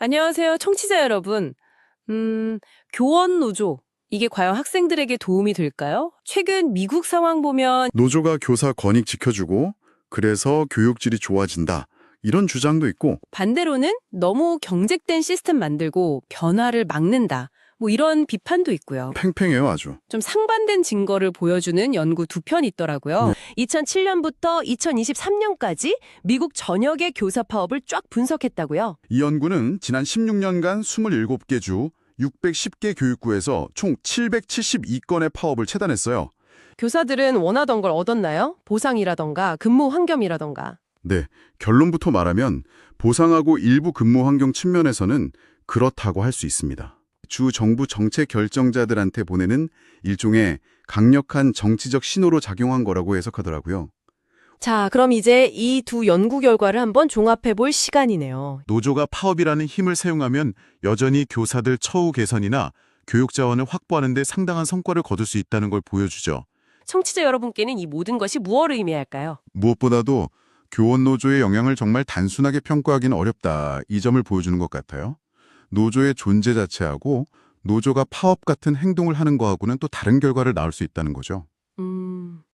안녕하세요, 청취자 여러분. 음, 교원 노조. 이게 과연 학생들에게 도움이 될까요? 최근 미국 상황 보면 노조가 교사 권익 지켜주고 그래서 교육질이 좋아진다. 이런 주장도 있고 반대로는 너무 경직된 시스템 만들고 변화를 막는다. 뭐 이런 비판도 있고요. 팽팽해요 아주. 좀 상반된 증거를 보여주는 연구 두편 있더라고요. 2007년부터 2023년까지 미국 전역의 교사 파업을 쫙 분석했다고요. 이 연구는 지난 16년간 27개 주 610개 교육구에서 총 772건의 파업을 체단했어요. 교사들은 원하던 걸 얻었나요? 보상이라던가 근무 환경이라던가. 네, 결론부터 말하면 보상하고 일부 근무 환경 측면에서는 그렇다고 할 수 있습니다. 주 정부 정책 결정자들한테 보내는 일종의 강력한 정치적 신호로 작용한 거라고 해석하더라고요. 자, 그럼 이제 이 두 연구 결과를 한번 종합해 볼 시간이네요. 노조가 파업이라는 힘을 사용하면 여전히 교사들 처우 개선이나 교육 자원을 확보하는 데 상당한 성과를 거둘 수 있다는 걸 보여주죠. 청취자 여러분께는 이 모든 것이 무엇을 의미할까요? 무엇보다도 교원 노조의 영향을 정말 단순하게 평가하기는 어렵다. 이 점을 보여주는 것 같아요. 노조의 존재 자체하고 노조가 파업 같은 행동을 하는 거하고는 또 다른 결과를 낳을 수 있다는 거죠.